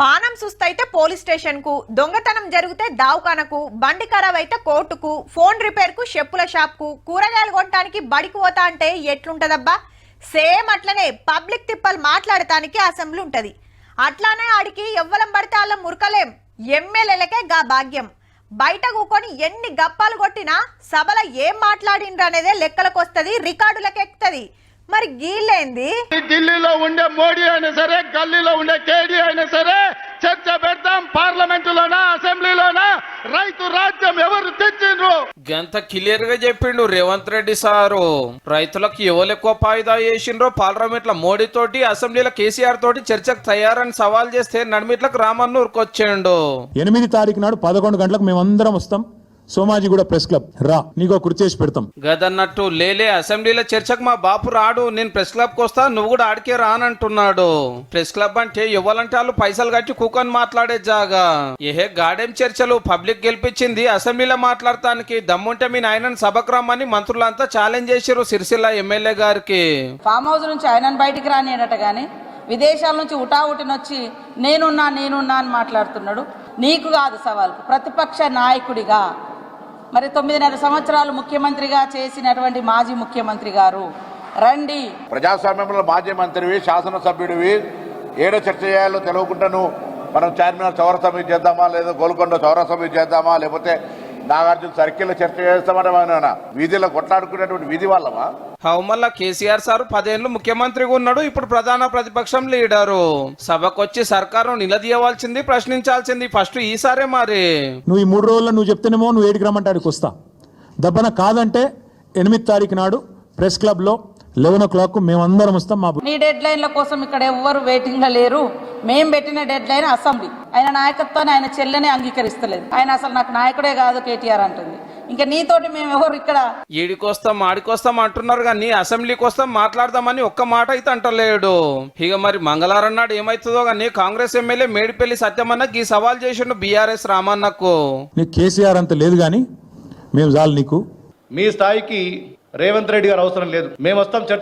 పానం సుస్తైతే పోలీస్ స్టేషన్కు దొంగతనం జరిగితే దావఖానకు బండి ఖరాబ్ అయితే కోర్టుకు ఫోన్ రిపేర్కు షెప్పుల షాప్కు కూరగాయలు కొనడానికి బడికి పోతా అంటే ఎట్లుంటదబ్బా? సేమ్ అట్లనే పబ్లిక్ తిప్పలు మాట్లాడటానికి అసెంబ్లీ ఉంటది. అట్లానే ఆడికి ఎవ్వలం పడితే వాళ్ళ మురకలేం. ఎమ్మెల్యేలకే గా భాగ్యం. బయట కూకొని ఎన్ని గప్పాలు కొట్టినా సభల ఏం మాట్లాడిండ్రు అనేదే వస్తుంది రికార్డులకు ఎక్కుతుంది మరి గీళ్ళేంది? ఢిల్లీలో ఉండే మోడీ అయినా సరే గల్లీలో ఉండే కేడీ అయినా సరే చర్చ పెడతాం పార్లమెంటులోనా అసెంబ్లీలోనా? రైతు రాజ్యం ఎవరు తెచ్చిండ్రు? గంత క్లియర్గా చెప్పిండు రేవంత్ రెడ్డి సారు. రైతులకు ఎవరు ఎక్కువ ఫాయిదా చేసిండ్రో పార్లమెంట్లో మోడీ తోటి అసెంబ్లీలో కేసీఆర్ తోటి చర్చకు తయారని సవాల్ చేస్తే నడిమిట్లకు రామన్న ఊరుకొచ్చిండు ఎనిమిది తారీఖు నాడు పదకొండు గంటలకు మేమందరం వస్తాం. Somajiguda press club. రా నీకో కుర్చేసి పెడతాం. గదన్నట్టు లేలే అసెంబ్లీలో చర్చకు మా బాపు రాడు నేను ప్రెస్ క్లబ్కి వస్తా నువ్వు కూడా ఆడికే రానంటున్నాడు ప్రెస్ క్లబ్ అంటే ఇవ్వాలంటే వాళ్ళు పైసలు కట్టి కూకొని మాట్లాడే జాగా. ఏహే గాడెం చర్చలు? పబ్లిక్ గెలిపించింది అసెంబ్లీలో మాట్లాడటానికి. దమ్ముంటే మీ నాయనని సభకు రమ్మని మంత్రులంతా ఛాలెంజ్ చేశారు సిరిసిల్ల ఎమ్మెల్యే గారికి. ఫామ్ హౌస్ నుంచి ఆయనను బయటికి రానియడట కానీ విదేశాల నుంచి ఉటావుటినొచ్చి నేనున్నా నేనున్నా అని మాట్లాడుతున్నాడు. నీకు కాదు సవాల్కు ప్రతిపక్ష నాయకుడిగా. మరి తొమ్మిదిన్నర సంవత్సరాలు ముఖ్యమంత్రిగా చేసినటువంటి మాజీ ముఖ్యమంత్రి గారు. రండి. ప్రజాస్వామ్యంలో మాజీ మంత్రివి శాసనసభ్యుడివి ఏడో చర్చ చేయాలో తెలియకుండా మనం చార్మినార్ చౌర మీద చేద్దామా లేదా గోల్కొండ చౌర మీద చేద్దామా లేకపోతే నాగార్జున సర్కిల్లో చర్చ చేస్తామని మనం వీధిలో కొట్లాడుకునేటువంటి వీధి వాళ్ళమా? మళ్ళా కేసీఆర్ సార్ పదేళ్ళు ముఖ్యమంత్రిగా ఉన్నాడు ఇప్పుడు ప్రధాన ప్రతిపక్షం లీడరు. సభకొచ్చి సర్కారు నిలదీయవలసింది ప్రశ్నించాల్సింది ఫస్ట్ ఈసారే మరి. నువ్వు ఈ మూడు రోజుల్లో నువ్వు చెప్తేనేమో నువ్వు ఏడికి రమ్మంటాడికి వస్తా. దబ్బన కాదంటే ఎనిమిది తారీఖు నాడు ప్రెస్ క్లబ్లో లెవెన్ ఓ క్లాక్ మేమందరం వస్తాం మా నీ డెడ్ లైన్ల కోసం ఇక్కడ ఎవ్వరు వెయిటింగ్లో లేరు. మేం పెట్టిన డెడ్ లైన్ అసెంబ్లీ. ఆయన నాయకత్వాన్ని ఆయన చెల్లెనే అంగీకరిస్తలేదు. ఆయన అసలు నాకు నాయకుడే కాదు కేటీఆర్ అంటుంది. ఇంకా నీతోటి మేము ఎవరు ఇక్కడ? ఈడికొస్తాం ఆడికొస్తాం అంటున్నారు కానీ అసెంబ్లీకి వస్తాం మాట్లాడదామని ఒక్క మాట అయితే అంటలేడు. ఇక మరి మంగళవారం నాడు ఏమైతుందో కానీ కాంగ్రెస్ ఎమ్మెల్యే మేడిపల్లి సత్యమన్నకి ఈ సవాల్ చేసిండు బీఆర్ఎస్ రామన్నకు. నీకు కేసీఆర్ అంత లేదు కానీ మేము చాలు నీకు. మీ స్థాయికి రేవంత్ రెడ్డి గారు అవసరం లేదు. మేము వస్తాం చర్చ